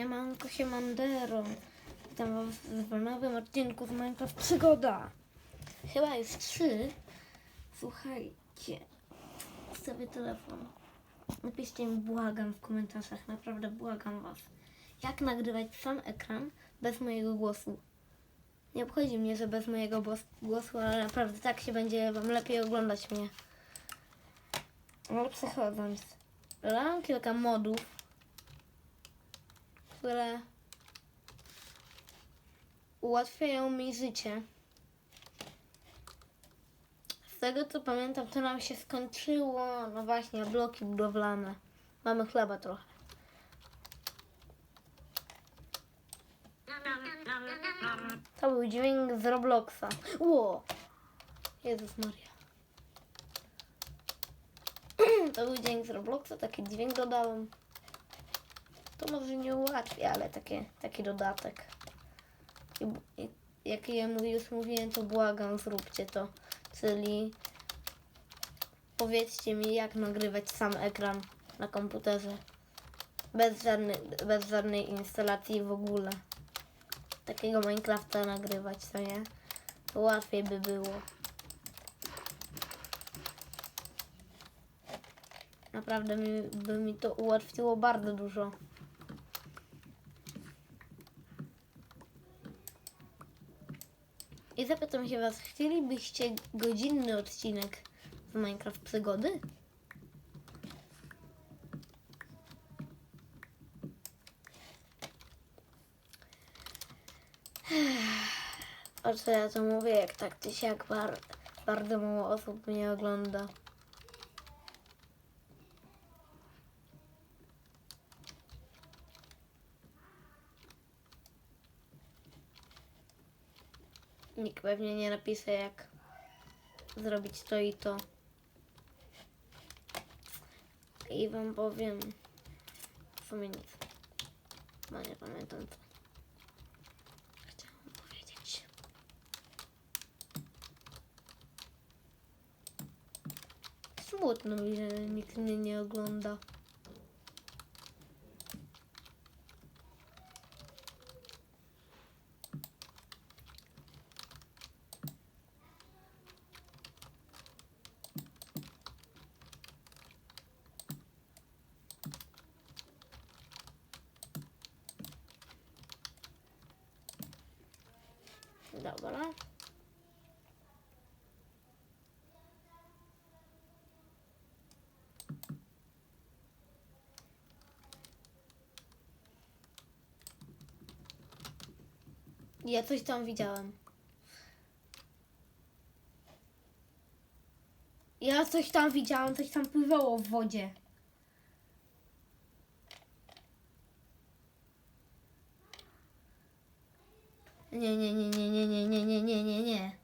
Siemanko, siemandero. Witam was w nowym odcinku z Minecraft Przygoda. Chyba już trzy. Słuchajcie, sobie telefon. Napiszcie mi, błagam w komentarzach, naprawdę błagam was. Jak nagrywać sam ekran bez mojego głosu? Nie obchodzi mnie, że bez mojego głos- głosu, ale naprawdę tak się będzie wam lepiej oglądać mnie. Ale przechodząc, dodałam kilka modów, które ułatwiają mi życie. Z tego co pamiętam, to nam się skończyło, no właśnie, bloki budowlane. Mamy chleba trochę. To był dźwięk z Robloxa. Ło! Jezus Maria. To był dźwięk z Robloxa, taki dźwięk dodałem. To może nie ułatwia, ale takie, taki dodatek. I, i, jak ja już mówiłem, to błagam, zróbcie to. Czyli powiedzcie mi, jak nagrywać sam ekran na komputerze. Bez żadnej, bez żadnej instalacji w ogóle. Takiego Minecrafta nagrywać, co nie? To łatwiej by było. Naprawdę mi, by mi to ułatwiło bardzo dużo. I zapytam się Was, chcielibyście godzinny odcinek z Minecraft Przygody? O co ja to mówię, jak tak czy siak bar, bardzo mało osób mnie ogląda. Nikt pewnie nie napisze, jak zrobić to i to. I wam powiem w sumie nic. Bo nie pamiętam co. Chciałam powiedzieć. Smutno mi, że nikt mnie nie ogląda. Dobra. Ja coś tam widziałem. Ja coś tam widziałem, coś tam pływało w wodzie. Nie, nie, nie, nie, nie, nie, nie, nie, nie, nie, nie.